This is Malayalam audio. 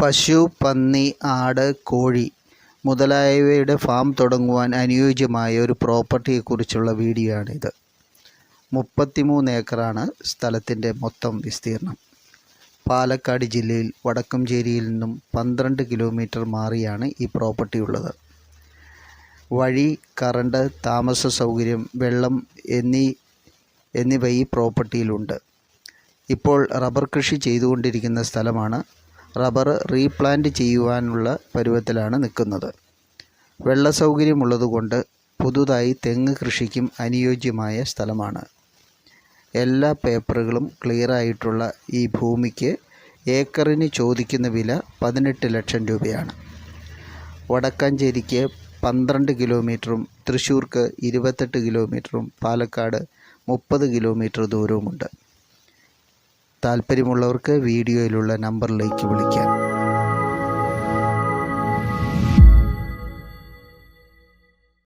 പശു പന്നി ആട് കോഴി മുതലായവയുടെ ഫാം തുടങ്ങുവാൻ അനുയോജ്യമായ ഒരു പ്രോപ്പർട്ടിയെക്കുറിച്ചുള്ള വീഡിയോ ആണിത് മുപ്പത്തിമൂന്ന് ഏക്കറാണ് സ്ഥലത്തിന്റെ മൊത്തം വിസ്തീർണം. പാലക്കാട് ജില്ലയിൽ വടക്കഞ്ചേരിയിൽ നിന്നും പന്ത്രണ്ട് കിലോമീറ്റർ മാറിയാണ് ഈ പ്രോപ്പർട്ടി ഉള്ളത്. വഴി കറണ്ട് താമസ സൗകര്യം വെള്ളം എന്നീ എന്നിവ ഈ പ്രോപ്പർട്ടിയിലുണ്ട്. ഇപ്പോൾ റബ്ബർ കൃഷി ചെയ്തുകൊണ്ടിരിക്കുന്ന സ്ഥലമാണ് റബ്ബർ റീപ്ലാന്റ് ചെയ്യുവാനുള്ള പരുവത്തിലാണ് നിൽക്കുന്നത്. വെള്ള സൗകര്യമുള്ളതുകൊണ്ട് പുതുതായി തെങ്ങ് കൃഷിക്കും അനുയോജ്യമായ സ്ഥലമാണ്. എല്ലാ പേപ്പറുകളും ക്ലിയർ ആയിട്ടുള്ള ഈ ഭൂമിക്ക് ഏക്കറിന് ചോദിക്കുന്ന വില പതിനെട്ട് ലക്ഷം രൂപയാണ്. വടക്കാഞ്ചേരിക്ക് പന്ത്രണ്ട് കിലോമീറ്ററും തൃശ്ശൂർക്ക് ഇരുപത്തെട്ട് കിലോമീറ്ററും പാലക്കാട് മുപ്പത് കിലോമീറ്റർ ദൂരവുമുണ്ട്. താല്പര്യമുള്ളവർക്ക് വീഡിയോയിലുള്ള നമ്പറിലേക്ക് വിളിക്കാം.